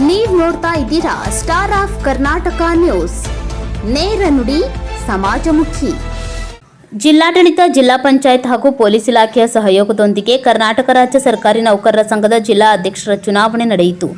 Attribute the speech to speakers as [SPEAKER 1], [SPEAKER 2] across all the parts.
[SPEAKER 1] ನೀವ್ ನೋಡ್ತಾ ಇದ್ದೀರಾ ಸ್ಟಾರ್ ಆಫ್ ಕರ್ನಾಟಕ ನ್ಯೂಸ್ ನೇರ ನುಡಿ, ಸಮಾಜಮುಖಿ. ಜಿಲ್ಲಾಡಳಿತ, ಜಿಲ್ಲಾ ಪಂಚಾಯತ್ ಹಾಗೂ ಪೊಲೀಸ್ ಇಲಾಖೆಯ ಸಹಯೋಗದೊಂದಿಗೆ ಕರ್ನಾಟಕ ರಾಜ್ಯ ಸರ್ಕಾರಿ ನೌಕರರ ಸಂಘದ ಜಿಲ್ಲಾ ಅಧ್ಯಕ್ಷರ ಚುನಾವಣೆ ನಡೆಯಿತು.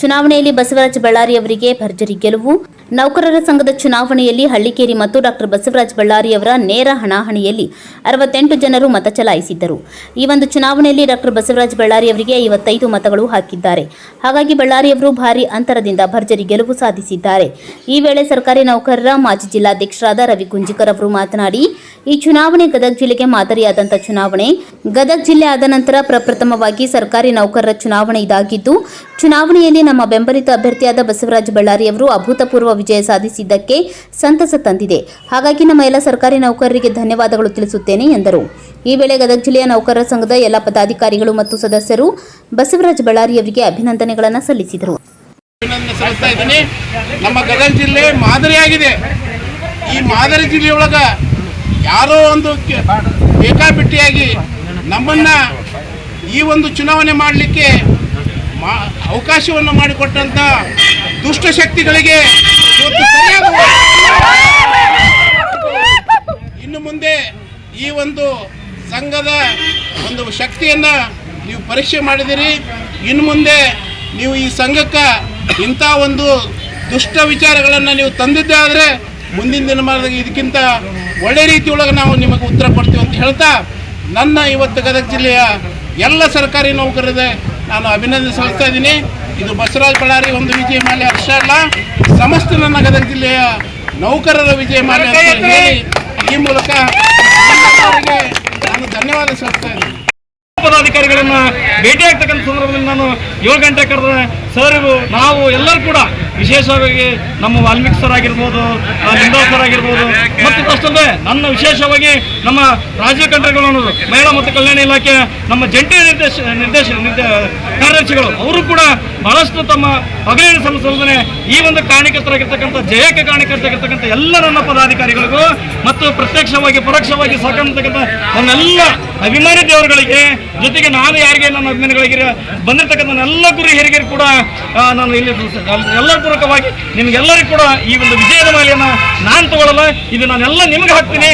[SPEAKER 1] ಚುನಾವಣೆಯಲ್ಲಿ ಬಸವರಾಜ ಬಳ್ಳಾರಿಯವರಿಗೆ ಭರ್ಜರಿ ಗೆಲುವು. ನೌಕರರ ಸಂಘದ ಚುನಾವಣೆಯಲ್ಲಿ ಹಳ್ಳಿಕೇರಿ ಮತ್ತು ಡಾಕ್ಟರ್ ಬಸವರಾಜ್ ಬಳ್ಳಾರಿಯವರ ನೇರ ಹಣಾಹಣಿಯಲ್ಲಿ ಅರವತ್ತೆಂಟು ಜನರು ಮತ ಚಲಾಯಿಸಿದ್ದರು. ಈ ಒಂದು ಚುನಾವಣೆಯಲ್ಲಿ ಡಾಕ್ಟರ್ ಬಸವರಾಜ ಬಳ್ಳಾರಿಯವರಿಗೆ ಐವತ್ತೈದು ಮತಗಳು ಹಾಕಿದ್ದಾರೆ. ಹಾಗಾಗಿ ಬಳ್ಳಾರಿಯವರು ಭಾರಿ ಅಂತರದಿಂದ ಭರ್ಜರಿ ಗೆಲುವು ಸಾಧಿಸಿದ್ದಾರೆ. ಈ ವೇಳೆ ಸರ್ಕಾರಿ ನೌಕರರ ಮಾಜಿ ಜಿಲ್ಲಾಧ್ಯಕ್ಷರಾದ ರವಿ ಗುಂಜಿಕರ್ ಅವರು ಮಾತನಾಡಿ ಈ ಚುನಾವಣೆ ಗದಗ ಜಿಲ್ಲೆಗೆ ಮಾದರಿಯಾದಂಥ ಚುನಾವಣೆ. ಗದಗ ಜಿಲ್ಲೆ ಆದ ನಂತರ ಪ್ರಪ್ರಥಮವಾಗಿ ಸರ್ಕಾರಿ ನೌಕರರ ಚುನಾವಣೆ ಇದಾಗಿದ್ದು, ಚುನಾವಣೆಯಲ್ಲಿ ನಮ್ಮ ಬೆಂಬಲಿತ ಅಭ್ಯರ್ಥಿಯಾದ ಬಸವರಾಜ ಬಳ್ಳಾರಿ ಅವರು ಅಭೂತಪೂರ್ವ ವಿಜಯ ಸಾಧಿಸಿದ್ದಕ್ಕೆ ಸಂತಸ ತಂದಿದೆ. ಹಾಗಾಗಿ ನಮ್ಮ ಎಲ್ಲ ಸರ್ಕಾರಿ ನೌಕರರಿಗೆ ಧನ್ಯವಾದಗಳು ತಿಳಿಸುತ್ತೇನೆ ಎಂದರು. ಈ ವೇಳೆ ಗದಗ ಜಿಲ್ಲೆಯ ನೌಕರರ ಸಂಘದ ಎಲ್ಲ ಪದಾಧಿಕಾರಿಗಳು ಮತ್ತು ಸದಸ್ಯರು ಬಸವರಾಜ ಬಳ್ಳಾರಿಯವರಿಗೆ ಅಭಿನಂದನೆಗಳನ್ನು ಸಲ್ಲಿಸಿದರು.
[SPEAKER 2] ಮಾದರಿಯಾಗಿದೆ. ಈ ಮಾದರಿ ಜಿಲ್ಲೆಯೊಳಗ ಯಾರೋ ಒಂದು ಬೇಕಾಬಿಟ್ಟಿಯಾಗಿ ನಮ್ಮನ್ನ ಈ ಒಂದು ಚುನಾವಣೆ ಮಾಡಲಿಕ್ಕೆ ಮಾ ಅವಕಾಶವನ್ನು ಮಾಡಿಕೊಟ್ಟಂತ ದುಷ್ಟಶಕ್ತಿಗಳಿಗೆ ಇನ್ನು ಮುಂದೆ ಈ ಒಂದು ಸಂಘದ ಒಂದು ಶಕ್ತಿಯನ್ನು ನೀವು ಪರೀಕ್ಷೆ ಮಾಡಿದಿರಿ. ಇನ್ನು ಮುಂದೆ ನೀವು ಈ ಸಂಘಕ್ಕೆ ಇಂಥ ಒಂದು ದುಷ್ಟ ವಿಚಾರಗಳನ್ನು ನೀವು ತಂದಿದ್ದೇ ಆದರೆ ಮುಂದಿನ ದಿನಮಾನದಾಗ ಇದಕ್ಕಿಂತ ಒಳ್ಳೆ ರೀತಿಯೊಳಗೆ ನಾವು ನಿಮಗೆ ಉತ್ತರ ಕೊಡ್ತೀವಿ ಅಂತ ಹೇಳ್ತಾ ನನ್ನ ಇವತ್ತು ಗದಗ ಜಿಲ್ಲೆಯ ಎಲ್ಲ ಸರ್ಕಾರಿ ನೌಕರರಿಗೆ ನಾನು ಅಭಿನಂದನೆ ಸಲ್ಲಿಸ್ತಾ ಇದ್ದೀನಿ. ಇದು ಬಸವರಾಜ ಬಳ್ಳಾರಿ ಒಂದು ವಿಜಯ ಮಾಲೆ ಅರ್ಷ ಅಲ್ಲ. ಸಮಸ್ತ ನನ್ನ ಗದಗ ಜಿಲ್ಲೆಯ ನೌಕರರ ವಿಜಯ ಮಾಲೆ ಅಂತ ಹೇಳಿ ಈ ಮೂಲಕ ನಾನು ಧನ್ಯವಾದ ಸಲ್ಲಿಸ್ತಾ ಇದ್ದೀನಿ.
[SPEAKER 3] ಪದಾಧಿಕಾರಿಗಳನ್ನ ಭೇಟಿ ಆಗ್ತಕ್ಕಂಥ ಸಂದರ್ಭದಲ್ಲಿ ನಾನು ಏಳು ಗಂಟೆ ಕರೆದ ಸರ್ ನಾವು ಎಲ್ಲರೂ ಕೂಡ ವಿಶೇಷವಾಗಿ ನಮ್ಮ ವಾಲ್ಮೀಕಿ ಸರ್ ಆಗಿರ್ಬೋದು ಲಿಂಗರಾವ್ ಸರ್ ಆಗಿರ್ಬೋದು, ಮತ್ತು ಅಷ್ಟಲ್ಲದೆ ನನ್ನ ವಿಶೇಷವಾಗಿ ನಮ್ಮ ರಾಜ್ಯ ಅನ್ನೋದು, ಮಹಿಳಾ ಮತ್ತು ಕಲ್ಯಾಣ ಇಲಾಖೆ ನಮ್ಮ ಜಂಟಿ ನಿರ್ದೇಶ ನಿರ್ದೇಶ, ನಿರ್ದೇ, ಕಾರ್ಯದರ್ಶಿಗಳು, ಅವರು ಕೂಡ ಬಹಳಷ್ಟು ತಮ್ಮ ಹಗಲಿನ ಸಂಸ್ಥೆ ಈ ಒಂದು ಕಾರಣಕರ್ತರಾಗಿರ್ತಕ್ಕಂಥ ಜಯಕ್ಕೆ ಕಾರಣಕರ್ತರಾಗಿರ್ತಕ್ಕಂಥ ಎಲ್ಲ ನನ್ನ ಪದಾಧಿಕಾರಿಗಳಿಗೂ ಮತ್ತು ಪ್ರತ್ಯಕ್ಷವಾಗಿ, ಪರೋಕ್ಷವಾಗಿ ಸಾಕಂತಕ್ಕಂಥ ನನ್ನೆಲ್ಲ ಅಭಿಮಾನಿ ದೇವರುಗಳಿಗೆ, ಜೊತೆಗೆ ನಾನು ಯಾರಿಗೆ ನನ್ನ ಅಭಿಮಾನಿಗಳಿಗೆ ಬಂದಿರತಕ್ಕಂಥ ಎಲ್ಲ ಗುರು ಹಿರಿಯರು ಕೂಡ ನಾನು ಇಲ್ಲಿ ಎಲ್ಲ ಪೂರ್ವಕವಾಗಿ ನಿಮಗೆಲ್ಲರಿಗೂ ಕೂಡ ಈ ಒಂದು ವಿಜಯದ ಮಾಲೆಯನ್ನು ನಾನು ತಗೊಳ್ಳಲ್ಲ. ಇದು ನಾನೆಲ್ಲ ನಿಮಗೆ ಹಾಕ್ತೀನಿ.